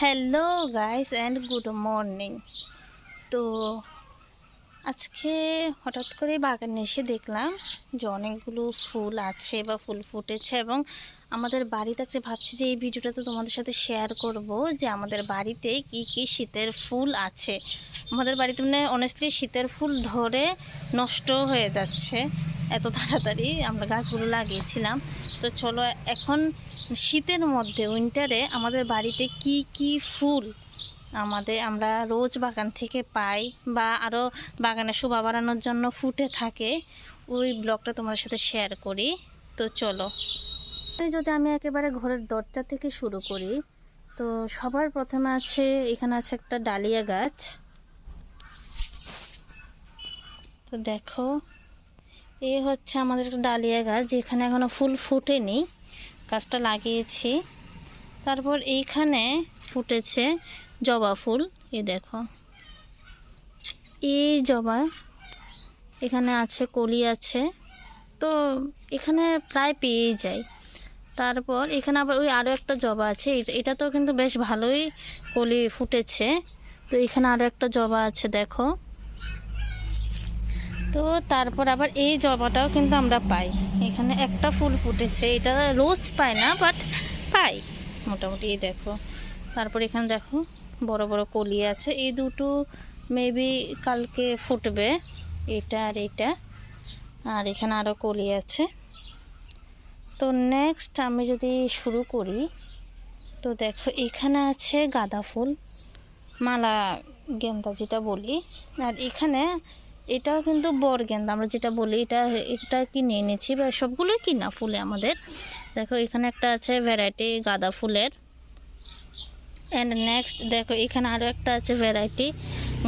Hello guys and good morning তো আজকে হঠাৎ করে বাগানে এসে দেখলাম যে অনেকগুলো ফুল আছে বা ফুল ফুটেছে এবং আমাদের বাড়িতে আছে, ভাবছি যে এই ভিডিওটা তো তোমাদের সাথে শেয়ার করব যে আমাদের বাড়িতে কি কি শীতের ফুল আছে। আমাদের বাড়িতে মানে অনেস্টলি শীতের ফুল ধরে নষ্ট হয়ে যাচ্ছে এত তাড়াতাড়ি, আমরা গাছগুলো লাগিয়েছিলাম। তো চলো এখন শীতের মধ্যে উইন্টারে আমাদের বাড়িতে কি কি ফুল আমাদের, আমরা রোজ বাগান থেকে পাই বা আরও বাগানে শোভা বাড়ানোর জন্য ফুটে থাকে, ওই ব্লগটা তোমাদের সাথে শেয়ার করি। তো চলো। এই যদি আমি একেবারে ঘরের দরজা থেকে শুরু করি, তো সবার প্রথমে আছে, এখানে আছে একটা ডালিয়া গাছ। তো দেখো, এ হচ্ছে আমাদের একটা ডালিয়া গাছ, যেখানে এখনও ফুল ফুটেনি, গাছটা লাগিয়েছি। তারপর এইখানে ফুটেছে জবা ফুল, এ দেখো। এই জবা, এখানে আছে, কলি আছে, তো এখানে প্রায় পেয়েই যায়। তারপর এখানে আবার ওই আরও একটা জবা আছে। এটা- তো কিন্তু বেশ ভালোই কলি ফুটেছে। তো এখানে আরও একটা জবা আছে, দেখো। তো তারপর আবার এই জবাটাও কিন্তু আমরা পাই। এখানে একটা ফুল ফুটেছে। এটা রোজ পাই না, বাট পাই। মোটামুটি এই দেখো। তারপর এখানে দেখো, বড় বড় কলি আছে। এই দুটো মেবি কালকে ফুটবে। এটা আর এটা। আর এখানে আরও কলি আছে। তো নেক্সট আমি যদি শুরু করি, তো দেখো এখানে আছে গাঁদা ফুল, মালা গেন্দা যেটা বলি, আর এখানে এটাও কিন্তু বর গেন্দা, আমরা যেটা বলি এটা এটা কিনে এনেছি বা সবগুলোই কিনা ফুলে আমাদের? দেখো এখানে একটা আছে ভ্যারাইটি গাঁদা ফুলের অ্যান্ড নেক্সট দেখো এখানে আরও একটা আছে ভ্যারাইটি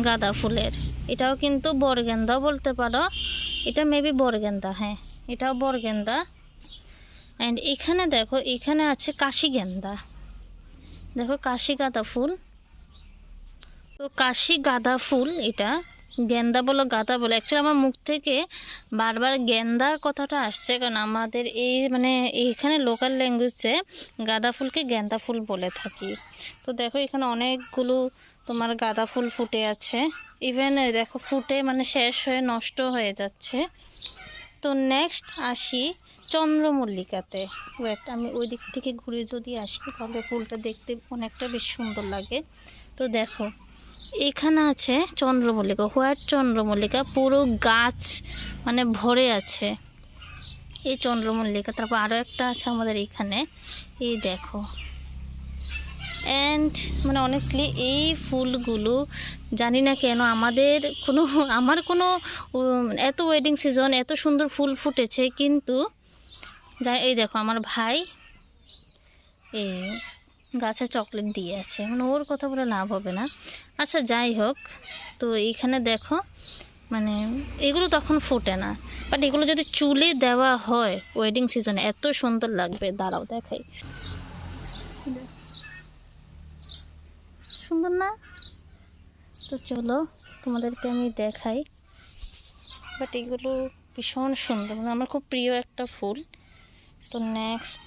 গাঁদা ফুলের, এটাও কিন্তু বরগেন্দা বলতে পারো, এটা মেবি বরগেন্দা হ্যাঁ এটাও বরগেন্দা অ্যান্ড এখানে দেখো, এখানে আছে কাশি গেন্দা দেখো কাশি গাঁদা ফুল। তো কাশি গাঁদা ফুল এটা গেন্দা বলো গাঁদা বলো। অ্যাকচুয়ালি আমার মুখ থেকে বারবার গেন্দা কথাটা আসছে কারণ আমাদের এই মানে এইখানে লোকাল ল্যাঙ্গুয়েজে গাঁদা ফুলকে গেন্দা ফুল বলে থাকি। তো দেখো এখানে অনেকগুলো তোমার গাঁদা ফুল ফুটে আছে। ইভেন দেখো ফুটে মানে শেষ হয়ে নষ্ট হয়ে যাচ্ছে। তো নেক্সট আসি চন্দ্রমল্লিকাতে। ওয়েট আমি ওই দিক থেকে ঘুরে যদি আসি, তাহলে ফুলটা দেখতে অনেকটা বেশ সুন্দর লাগে। তো দেখো, এখানে আছে চন্দ্রমল্লিকা, হোয়াইট চন্দ্রমল্লিকা, পুরো গাছ মানে ভরে আছে। এই চন্দ্রমল্লিকা, তারপর আরও একটা আছে আমাদের এখানে। এই দেখো। অ্যান্ড মানে অনেস্টলি এই ফুলগুলো জানি না কেন আমাদের কোনো, আমার কোনো এত ওয়েডিং সিজন এত সুন্দর ফুল ফুটেছে, কিন্তু যা এই দেখো আমার ভাই এই গাছে চকলেট দিয়ে আছে। মানে ওর কথা বলে লাভ হবে না। আচ্ছা যাই হোক, তো এইখানে দেখো মানে এগুলো তখন ফোটে না। বাট এগুলো যদি চুলে দেওয়া হয় ওয়েডিং সিজনে এত সুন্দর লাগবে। দাঁড়াও দেখাই। সুন্দর না? তো চলো, তোমাদেরকে আমি দেখাই। বাট এগুলো ভীষণ সুন্দর। মানে আমার খুব প্রিয় একটা ফুল। তো নেক্সট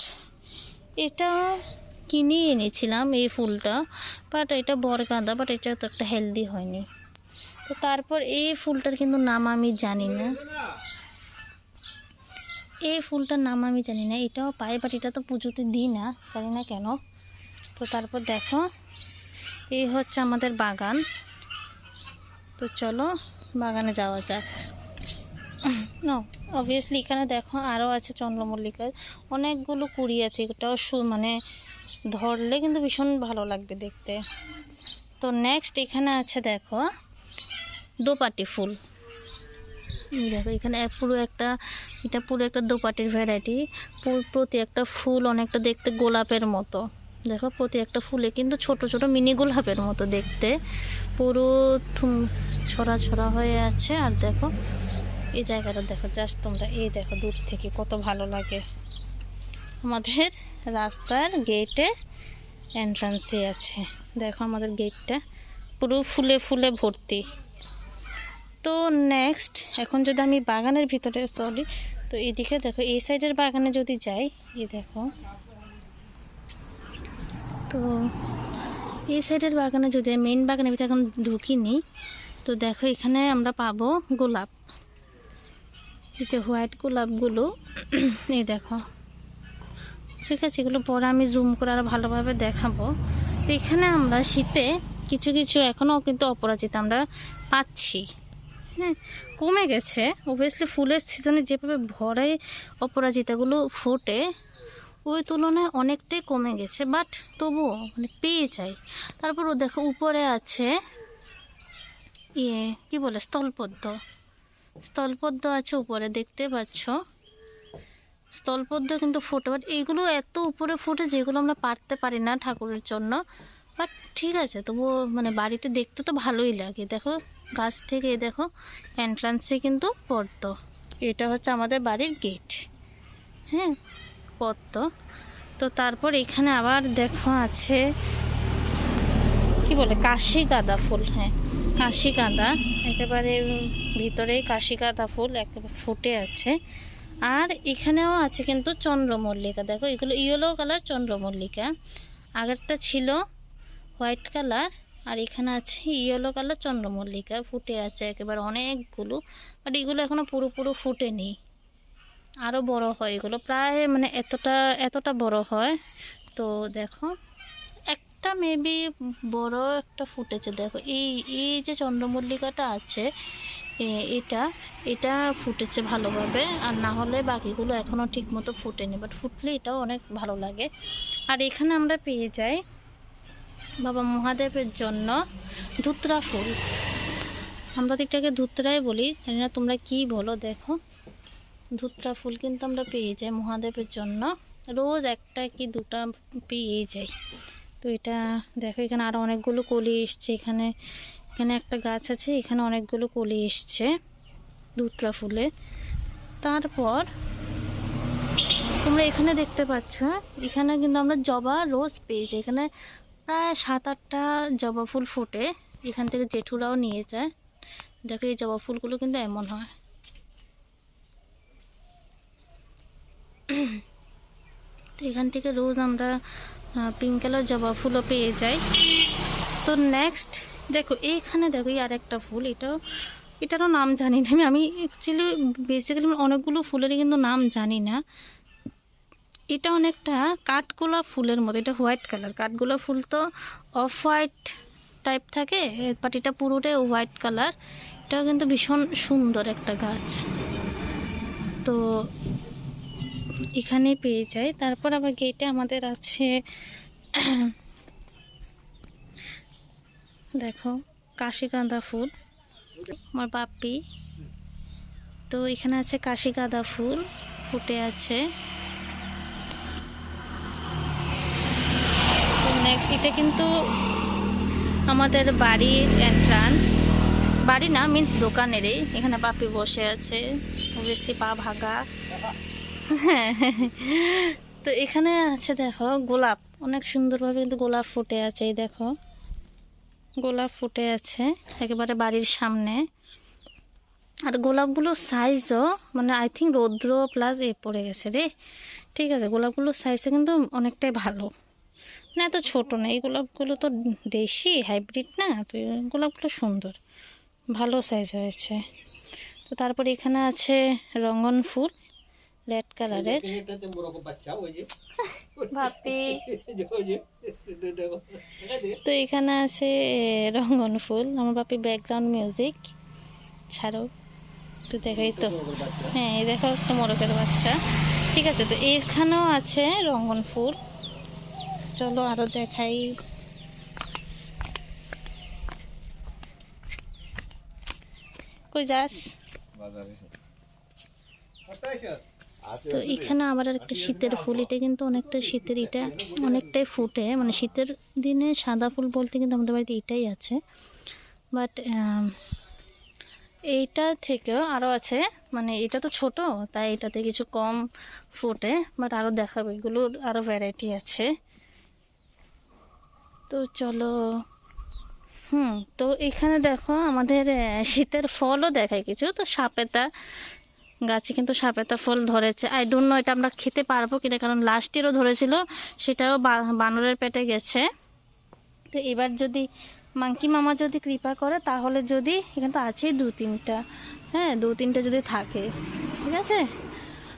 এটা কিনে এনেছিলাম এই ফুলটা বাট এটা বরগাঁদা বাট এটা তো একটা হেলদি হয়নি। তো তারপর এই ফুলটার কিন্তু নাম আমি জানি না। এই ফুলটার নাম আমি জানি না, এটাও পাই বাট এটা তো পুজোতে দিই না, জানি না কেন। তো তারপর দেখো, এই হচ্ছে আমাদের বাগান। তো চলো, বাগানে যাওয়া যাক। নো অবভিয়াসলি এখানে দেখো আরও আছে চন্দ্রমল্লিকা অনেকগুলো কুড়ি আছে, এটাও সু মানে ধরলে কিন্তু ভীষণ ভালো লাগবে দেখতে। তো নেক্সট এখানে আছে দেখো, দোপাটি ফুল। দেখো, এখানে পুরো একটা এটা পুরো একটা দোপাটির ভ্যারাইটি প্রতি একটা ফুল অনেকটা দেখতে গোলাপের মতো। দেখো, প্রতি একটা ফুলে কিন্তু ছোট ছোট মিনি গোলাপের মতো দেখতে। পুরো ছড়া ছড়া হয়ে আছে। আর দেখো এই জায়গাটা দেখো জাস্ট তোমরা এই দেখো দূর থেকে কত ভালো লাগে। আমাদের রাস্তার গেটে এন্ট্রান্সে আছে। দেখো আমাদের গেটটা পুরো ফুলে ফুলে ভর্তি। তো নেক্সট এখন যদি আমি বাগানের ভিতরে সরি তো এদিকে দেখো, এই সাইডের বাগানে যদি যাই, এই দেখো। তো এই সাইডের বাগানে যদি মেইন বাগানে ভিতরে এখন ঢুকিনি, তো দেখো এখানে আমরা পাবো গোলাপ। এই যে হোয়াইট গোলাপগুলো, এই দেখো। ঠিক আছে, এগুলো পরে আমি জুম করে আরও ভালোভাবে দেখাবো। তো এখানে আমরা শীতে কিছু কিছু এখনও কিন্তু অপরাজিতা আমরা পাচ্ছি। হ্যাঁ কমে গেছে। অবভিয়াসলি ফুলের সিজনে যেভাবে ভরে অপরাজিতাগুলো ফোটে, ওই তুলনায় অনেকটাই কমে গেছে বাট তবুও মানে পেয়ে যাই। তারপর ও দেখো, উপরে আছে ইয়ে কি বলে, স্থলপদ্ম। স্থলপদ্ম আছে উপরে, দেখতে পাচ্ছ? স্থলপদ্ম কিন্তু ফোটে বাট এইগুলো এত উপরে ফোটে যেগুলো আমরা পারতে পারি না ঠাকুরের জন্য। বাট ঠিক আছে, তবুও মানে বাড়িতে দেখতে তো ভালোই লাগে। দেখো, গাছ থেকে দেখো এন্ট্রান্সে কিন্তু পদ্ম। এটা হচ্ছে আমাদের বাড়ির গেট হ্যাঁ পদ্ম। তো তারপর এখানে আবার দেখো আছে কি বলে, কাশি গাঁদা ফুল হ্যাঁ কাশি গাঁদা, একেবারে ভিতরেই কাশি গাঁদা ফুল একেবারে ফুটে আছে। আর এখানেও আছে কিন্তু চন্দ্রমল্লিকা, দেখো, এগুলো ইয়েলো কালার, চন্দ্রমল্লিকা। আগেরটা ছিল হোয়াইট কালার, আর এখানে আছে ইয়েলো কালার, চন্দ্রমল্লিকা, ফুটে আছে একেবারে অনেকগুলো, বাট এগুলো এখনও পুরোপুরো ফুটেনি। আরও বড় হয় এগুলো, প্রায় মানে এতটা এতটা বড় হয়। তো দেখো একটা মেবি বড় একটা ফুটেছে, দেখো। এই এই যে চন্দ্রমল্লিকাটা আছে এটা এটা ফুটেছে ভালোভাবে, আর না হলে বাকিগুলো এখনও ঠিক মতো ফুটেনি বাট ফুটলে এটাও অনেক ভালো লাগে। আর এখানে আমরা পেয়ে যাই বাবা মহাদেবের জন্য ধুতরা ফুল। আমরা তো এটাকে ধুতরাই বলি, জানি না তোমরা কি বলো, দেখো। ধুতরা ফুল কিন্তু আমরা পেয়ে যাই মহাদেবের জন্য। রোজ একটা কি দুটা পেয়ে যাই। তো এটা দেখো, এখানে আরও অনেকগুলো কলি এসছে। এখানে এখানে একটা গাছ আছে, এখানে অনেকগুলো কলি এসছে ধুতরা ফুলে। তারপর তোমরা এখানে দেখতে পাচ্ছ, এখানে কিন্তু আমরা জবা রোজ পেয়ে যাই। এখানে প্রায় সাত আটটা জবা ফুল ফোটে। এখান থেকে জেঠুরাও নিয়ে যায়। দেখো, এই জবা ফুলগুলো কিন্তু এমন হয়। তো এখান থেকে রোজ আমরা পিঙ্ক কালার জবা ফুলও পেয়ে যায়। তো নেক্সট দেখো, এইখানে দেখো, এই আরেকটা ফুল, এটাও, এটারও নাম জানি না। আমি অ্যাকচুয়ালি বেসিক্যালি অনেকগুলো ফুলেরই কিন্তু নাম জানি না। এটা অনেকটা কাঠগোলাপ ফুলের মতো, এটা হোয়াইট কালার কাঠগোলাপ ফুল তো অফ হোয়াইট টাইপ থাকে বাট এটা পুরোটাই হোয়াইট কালার এটাও কিন্তু ভীষণ সুন্দর একটা গাছ। তো এখানে পেয়ে যাই তারপর আবার গেটে আমাদের আছে দেখো কাশিকাঁদা ফুল, আমার বাপি তো এখানে আছে কাশিকাঁদা ফুল, ফুটে আছে। নেক্সট এটা কিন্তু আমাদের বাড়ির এন্ট্রান্স বাড়ি না মিন্স দোকানেরই। এখানে বাপি বসে আছে। অবভিয়াসলি পা ভাগা। তো এখানে আছে দেখো গোলাপ। অনেক সুন্দরভাবে কিন্তু গোলাপ ফুটে আছে, এই দেখো। গোলাপ ফুটে আছে একেবারে বাড়ির সামনে। আর গোলাপগুলোর সাইজও মানে আই থিঙ্ক রৌদ্র প্লাস এ পড়ে গেছে রে। ঠিক আছে গোলাপগুলোর সাইজও কিন্তু অনেকটাই ভালো। না, এত ছোটো না, এই গোলাপগুলো তো দেশি হাইব্রিড না, তো গোলাপগুলো সুন্দর। ভালো সাইজ হয়েছে। তো তারপর এখানে আছে রঙ্গন ফুল। রেড কালারের ভাপি তো এখানে আছে রঙ্গন ফুল। আমার বাপি ব্যাকগ্রাউন্ড মিউজিক ছাড়ো তো দেখাই তো। হ্যাঁ এই দেখো একটা মোরকের বাচ্চা। ঠিক আছে তো এখানেও আছে রঙ্গন ফুল। চলো আরও দেখাই। কই যাস? তো এখানে আবার একটা শীতের ফুল এটা কিন্তু অনেকটা শীতের এটা অনেকটাই ফুটে। মানে শীতের দিনে সাদা ফুল বলতে কিন্তু আমাদের বাড়িতে এটাই আছে। বাট এইটা থেকেও আরও আছে। মানে এটা তো ছোট তাই এটাতে কিছু কম ফোটে। বাট আরও দেখাবে এগুলোর আরও ভ্যারাইটি আছে। তো চলো হুম তো এখানে দেখো আমাদের শীতের ফলও দেখায় কিছু। তো সাপেতা গাছে কিন্তু সাপেতা ফল ধরেছে। আই ডোন্ট নো এটা আমরা খেতে পারব কিনা, কারণ লাস্ট ইয়ারও ধরেছিল, সেটাও বানরের পেটে গেছে। তো এবার যদি মাঙ্কি মামা যদি কৃপা করে, তাহলে যদি, এখানে তো আছেই দু তিনটা হ্যাঁ দু তিনটা যদি থাকে, ঠিক আছে?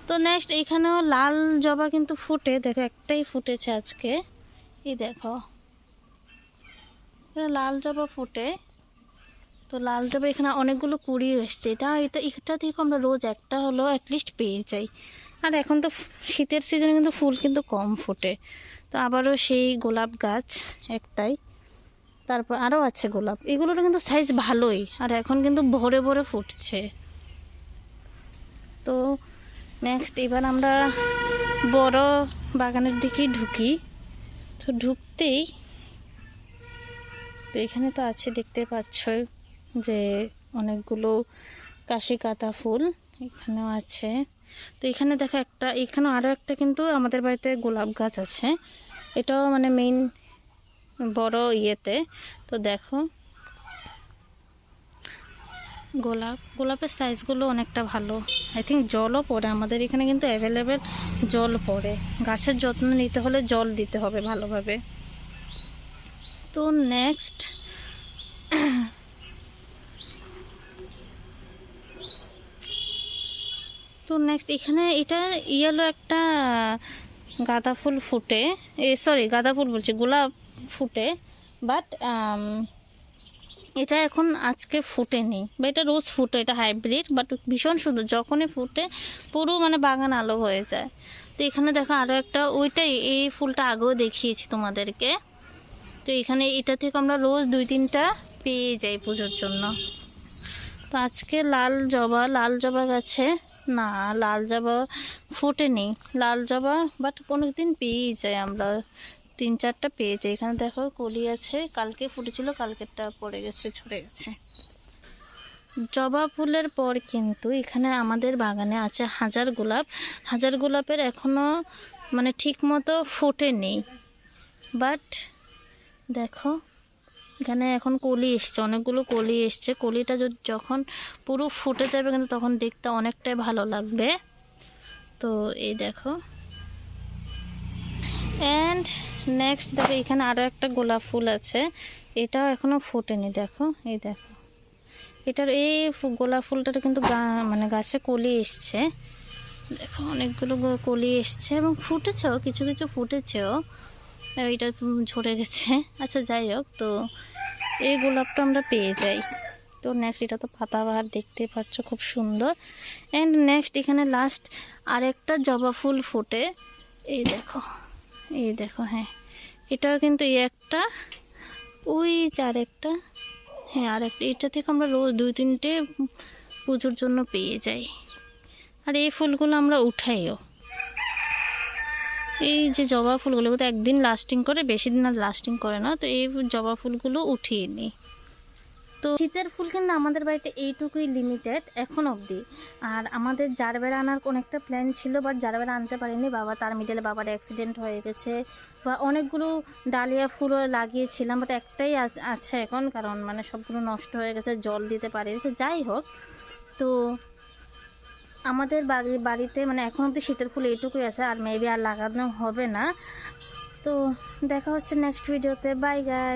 তো নেক্সট এখানেও লাল জবা কিন্তু ফুটে, দেখো একটাই ফুটেছে আজকে। এই দেখো লাল জবা ফুটে। তো লাল জবা এখানে অনেকগুলো কুড়ি এসছে। এটা এটা এটা থেকে আমরা রোজ একটা হলো অ্যাটলিস্ট পেয়ে যাই। আর এখন তো শীতের সিজনে কিন্তু ফুল কিন্তু কম ফোটে। তো আবারও সেই গোলাপ গাছ একটাই। তারপর আরও আছে গোলাপ। এগুলোর কিন্তু সাইজ ভালোই। আর এখন কিন্তু ভরে ভরে ফুটছে। তো নেক্সট এবার আমরা বড় বাগানের দিকেই ঢুকি। তো ঢুকতেই তো এখানে তো আছে, দেখতে পাচ্ছই। যে অনেকগুলো কাশি কাতা ফুল এখানেও আছে। তো এখানে দেখো একটা, এখানেও আরও একটা কিন্তু আমাদের বাড়িতে গোলাপ গাছ আছে। এটাও মানে মেইন বড় ইয়েতে। তো দেখো, গোলাপ, গোলাপের সাইজগুলো অনেকটা ভালো। আই থিঙ্ক জলও পড়ে। আমাদের এখানে কিন্তু অ্যাভেলেবেল জল পড়ে। গাছের যত্ন নিতে হলে জল দিতে হবে ভালোভাবে। তো নেক্সট তো নেক্সট এখানে এটা ইয়েলো একটা গাঁদা ফুল ফুটে। এ সরি গাঁদা ফুল বলছি, গোলাপ ফুটে। বাট এটা এখন আজকে ফুটেনি। বা এটা রোজ ফুটে, এটা হাইব্রিড বাট ভীষণ সুন্দর। যখনই ফুটে, পুরো মানে বাগান আলো হয়ে যায়। তো এখানে দেখো আরও একটা, ওইটাই, এই ফুলটা আগেও দেখিয়েছি তোমাদেরকে। তো এখানে এটা থেকে আমরা রোজ দুই তিনটা পেয়ে যাই পুজোর জন্য। তো আজকে লাল জবা লাল জবা গাছে, না, লাল জবা ফোটেনি। লাল জবা বাট কোনো দিন পেয়েই যাই আমরা। তিন চারটা পেয়ে যাই। এখানে দেখো কলি আছে, কালকে ফুটেছিল, কালকেরটা পড়ে গেছে, ঝরে গেছে। জবা ফুলের পর কিন্তু এখানে আমাদের বাগানে আছে হাজার গোলাপ। হাজার গোলাপের এখনও মানে ঠিক মতো ফোটেনি। বাট দেখো এখানে এখন কলি এসছে, অনেকগুলো কলি এসছে। কলিটা যদি যখন পুরো ফুটে যাবে কিন্তু তখন দেখতে অনেকটাই ভালো লাগবে। তো এই দেখো। অ্যান্ড নেক্সট দেখো এখানে আরও একটা গোলাপ ফুল আছে। এটাও এখনও ফোটেনি, দেখো, এই দেখো। এটার এই গোলাপ ফুলটাতে কিন্তু মানে গাছে কলি এসছে। দেখো অনেকগুলো কলি এসছে এবং ফুটেছেও, কিছু কিছু ফুটেছেও। এইটা ঝরে গেছে। আচ্ছা যাই হোক, তো এই গোলাপটা আমরা পেয়ে যাই। তো নেক্সট এটা তো পাতাবাহার দেখতে পাচ্ছ, খুব সুন্দর। অ্যান্ড নেক্সট এখানে লাস্ট আরেকটা জবা ফুল ফুটে। এই দেখো এই দেখো হ্যাঁ। এটাও কিন্তু এই একটা, ওই যে আরেকটা হ্যাঁ আরেকটা। এটা থেকে আমরা রোজ দুই তিনটে পুজোর জন্য পেয়ে যাই। আর এই ফুলগুলো আমরা উঠাইও। এই যে জবা ফুলগুলো তো একদিন লাস্টিং করে, বেশি দিন আর লাস্টিং করে না, তো এই জবা ফুলগুলো উঠিয়ে নিই। তো শীতের ফুল কিন্তু আমাদের বাড়িতে এইটুকুই লিমিটেড এখন অবধি। আর আমাদের জারবেরা আনার অনেকটা প্ল্যান ছিল বাট জারবেরা আনতে পারিনি। বাবা তার মিডলে বাবার অ্যাক্সিডেন্ট হয়ে গেছে, বা অনেকগুলো ডালিয়া ফুলও লাগিয়েছিলাম বাট একটাই আছ- এখন, কারণ মানে সবগুলো নষ্ট হয়ে গেছে, জল দিতে পারিনি। যাই হোক, তো আমাদের বাড়ি, বাড়িতে মানে এখন অব্দি শীতের ফুল এইটুকুই আছে, আর মেবি আর লাগানো হবে না। তো দেখা হচ্ছে নেক্সট ভিডিওতে বাই গাই